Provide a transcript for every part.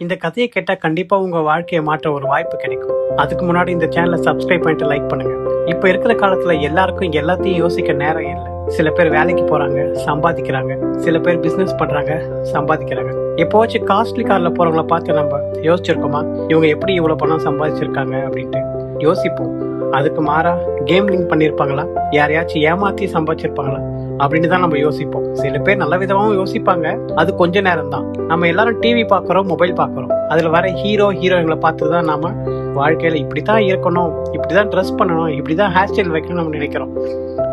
இந்த கதையை கேட்டால் கண்டிப்பாக உங்கள் வாழ்க்கையை மாற்ற ஒரு வாய்ப்பு கிடைக்கும். அதுக்கு முன்னாடி இந்த சேனலை சப்ஸ்கிரைப் பண்ணிட்டு லைக் பண்ணுங்க. இப்போ இருக்கிற காலத்தில் எல்லாருக்கும் எல்லாத்தையும் யோசிக்க நேரம் இல்லை. சில பேர் வேலைக்கு போகிறாங்க சம்பாதிக்கிறாங்க. சில பேர் பிஸ்னஸ் பண்ணுறாங்க சம்பாதிக்கிறாங்க. எப்போவாச்சும் காஸ்ட்லி காரில் போகிறவங்கள பார்த்து நம்ம யோசிச்சிருக்கோமா? இவங்க எப்படி இவ்வளோ பணம் சம்பாதிச்சிருக்காங்க அப்படின்ட்டு. யோசிப்போம். அதுக்கு மாறா கேம் லிங்க் பண்ணியிருப்பாங்களா யாரையாச்சும் ஏமாத்தி சம்பாதிச்சிருப்பாங்களா? அப்படின்னு தான் நம்ம யோசிப்போம். சில பேர் நல்ல விதமாகவும் யோசிப்பாங்க. அது கொஞ்ச நேரம் தான் நம்ம எல்லாரும் டிவி பார்க்குறோம் மொபைல் பார்க்குறோம். அதில் வர ஹீரோ ஹீரோயின்களை பார்த்து தான் நாம வாழ்க்கையில் இப்படி தான் இருக்கணும் இப்படி தான் ட்ரெஸ் பண்ணணும் இப்படி தான் ஹேர் ஸ்டைல் வைக்கணும் நம்ம நினைக்கிறோம்.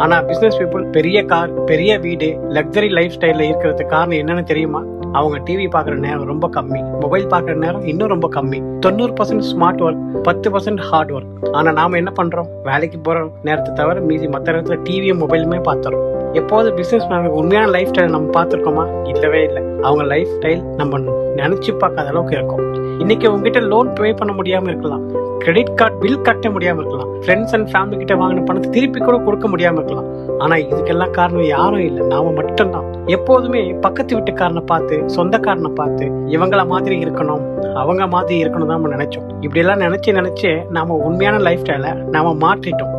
ஆனால் பிஸ்னஸ் பீப்புள் பெரிய கார் பெரிய வீடு லக்ஸரி லைஃப் ஸ்டைலில் இருக்கிறதுக்கு காரணம் என்னென்னு தெரியுமா? அவங்க டிவி பார்க்குற நேரம் ரொம்ப கம்மி. மொபைல் பார்க்குற நேரம் இன்னும் ரொம்ப கம்மி. தொண்ணூறு பர்சன்ட் ஸ்மார்ட் ஒர்க் பத்து பர்சன்ட் ஹார்ட் ஒர்க் ஆனால் நாம் என்ன பண்ணுறோம் வேலைக்கு போகிற நேரத்தை தவிர மீதி மற்ற நேரத்தில் டிவியும் மொபைலுமே பார்த்துறோம். எப்போது பிஸ்னஸ் மேனுக்கு உண்மையான லைஃப் ஸ்டைல் நம்ம பார்த்துருக்கோமா? இல்லவே இல்லை. அவங்க லைஃப் ஸ்டைல் நம்ம நினச்சி பார்க்காத அளவுக்கு இருக்கும். இன்னைக்கு உங்ககிட்ட லோன் பே பண்ண முடியாமல் இருக்கலாம். கிரெடிட் கார்டு பில் கட்ட முடியாமல் இருக்கலாம். ஃப்ரெண்ட்ஸ் அண்ட் ஃபேமிலி கிட்ட வாங்கின பணத்தை திருப்பி கூட கொடுக்க முடியாமல் இருக்கலாம். ஆனால் இதுக்கெல்லாம் காரணம் யாரும் இல்லை. நாம மட்டும்தான். எப்போதுமே பக்கத்து வீட்டுக்காரனை பார்த்து சொந்தக்காரனை பார்த்து இவங்கள மாதிரி இருக்கணும் அவங்க மாதிரி இருக்கணும் தான் நம்ம நினைச்சோம். இப்படியெல்லாம் நினைச்சு நினைச்சு நாம உண்மையான லைஃப் ஸ்டைலை நாம மாற்றிட்டோம்.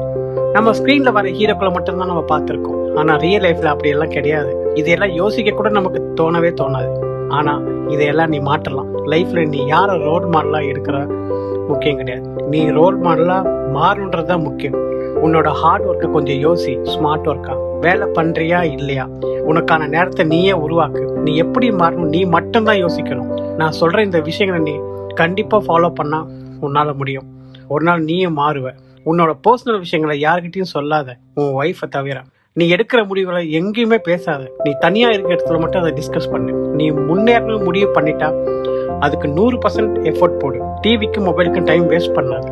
நம்ம ஸ்க்ரீன்ல வர ஹீரோக்களை மட்டும்தான் நம்ம பார்த்துருக்கோம். ஆனா ரியல் லைஃப்ல அப்படியெல்லாம் கிடையாது. இதையெல்லாம் யோசிக்க கூட நமக்கு தோணவே தோணாது. ஆனால் இதையெல்லாம் நீ மாற்றலாம். லைஃப்பில் நீ யாரை ரோல் மாடலாக எடுக்கிற முக்கியம் கிடையாது. நீ ரோல் மாடலாக மாறுன்றது தான் முக்கியம். உன்னோட ஹார்ட் ஒர்க்கை கொஞ்சம் யோசி. ஸ்மார்ட் ஒர்க்காக வேலை பண்ணுறியா இல்லையா? உனக்கான நேரத்தை நீயே உருவாக்கு. நீ எப்படி மாறணும்? நீ மட்டும்தான் யோசிக்கணும். நான் சொல்கிற இந்த விஷயங்களை நீ கண்டிப்பாக ஃபாலோ பண்ணால் உன்னால் முடியும். ஒரு நாள் நீயும் மாறுவ. உன்னோட பர்சனல் விஷயங்களை யார்கிட்டையும் சொல்லாத. உன் ஒய்ஃபை தவிர. நீ எடுக்கிற முடிவுகளை எங்கேயுமே பேசாத. நீ தனியா இருக்க இடத்துல மட்டும் அதை டிஸ்கஸ் பண்ணு. நீ முன்னேறணும் முடிவு பண்ணிட்டா அதுக்கு நூறு பர்சன்ட் எஃபோர்ட் போடு. டிவிக்கும் மொபைலுக்கும் டைம் வேஸ்ட் பண்ணாது.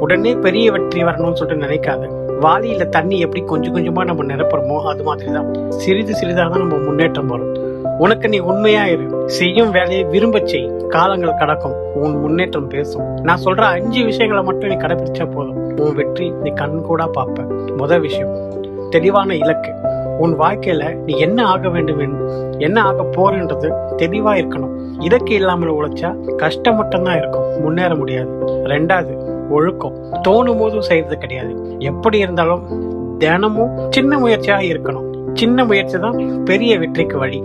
உடனே பெரிய வெற்றி வரணும்னு சொல்லிட்டு நினைக்காத. வாளியில தண்ணி எப்படி கொஞ்சம் கொஞ்சமா நம்ம நிரப்புறமோ அது மாதிரி தான் சிறிது சிறிதாக தான் நம்ம முன்னேற்றம் வரும். உனக்கு நீ உண்மையா இரு. செய்யும் வேலையை விரும்ப செய். காலங்கள் கடக்கும். உன் முன்னேற்றம் பேசும். நான் சொல்ற அஞ்சு விஷயங்களை மட்டும் நீ கடைபிடிச்சா போதும். உன் வெற்றி நீ கண் கூட பார்ப்ப. முதல் விஷயம் தெளிவான இலக்கு. உன் வாழ்க்கையில நீ என்ன ஆக வேண்டும் என்ன ஆக போறன்றது தெளிவா இருக்கணும். இலக்கு இல்லாமல் உழைச்சா கஷ்டம் மட்டும்தான் இருக்கும். முன்னேற முடியாது. ரெண்டாவது ஒழுக்கம். தோணும் போதும் செய்யறது கிடையாது. எப்படி இருந்தாலும் தினமும் சின்ன முயற்சியா இருக்கணும். சின்ன முயற்சி தான் பெரிய வெற்றிக்கு வழி.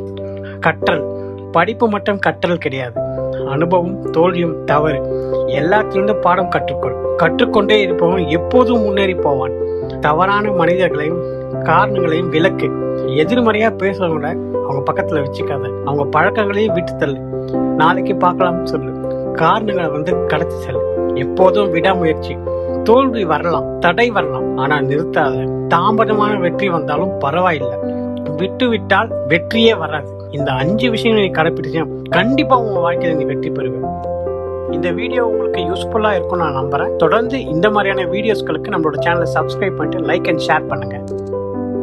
கற்றல். படிப்பு மட்டும் கற்றல் கிடையாது. அனுபவம் தோல்வியும் தவறு. எல்லாத்திலிருந்தும் பாடம் கற்றுக்கொள். கற்றுக்கொண்டே இருப்பவன் எப்போதும் முன்னேறி போவான். தவறான மனிதர்களையும் காரணங்களையும் விலக்கு எதிர்மறையா பேசுறவங்கள அவங்க பக்கத்துல வச்சுக்காத. அவங்க பழக்கங்களையும் விட்டு தள்ளு. நாளைக்கு பார்க்கலாம்னு சொல்லு. காரணங்களை வந்து கடத்தி செல்லு. எப்போதும் விடாமுயற்சி. தோல்வி வரலாம் தடை வரலாம் ஆனா நிறுத்தாத. தாமதமான வெற்றி வந்தாலும் பரவாயில்லை. விட்டு விட்டால் வெற்றியே வராது. இந்த அஞ்சு விஷயங்களை நீ கடைப்பிடிச்சா கண்டிப்பா உங்க வாழ்க்கையில நீ வெற்றி பெறுவேன் இந்த வீடியோ உங்களுக்கு யூஸ்ஃபுல்லா இருக்கும் நான் நம்புறேன். தொடர்ந்து இந்த மாதிரியான வீடியோஸ்களுக்கு நம்மளோட சேனலை சப்ஸ்கிரைப் பண்ணிட்டு லைக் அண்ட் ஷேர் பண்ணுங்க.